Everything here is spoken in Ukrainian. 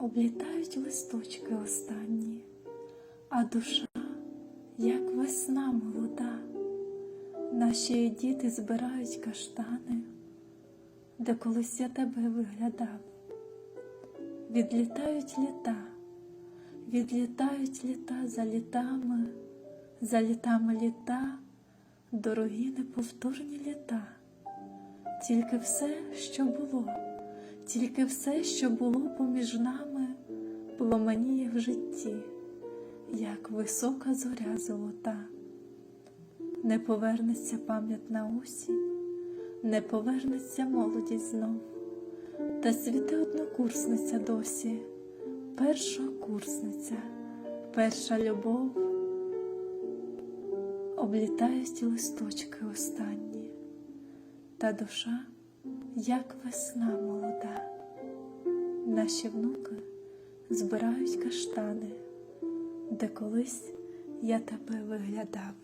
облітають листочки останні, а душа, як весна молода, наші діти збирають каштани, де колись я тебе виглядав. Відлітають літа, відлітають літа за літами, за літами літа, дорогі неповторні літа, тільки все, що було, тільки все, що було поміж нами, пломеніє в житті, як висока зоря золота. Не повернеться пам'ятна осінь, не повернеться молодість знов. Та світе однокурсниця досі, перша курсниця, перша любов, облітають листочки останні, та душа, як весна молода, наші внуки збирають каштани, де колись я тебе виглядав.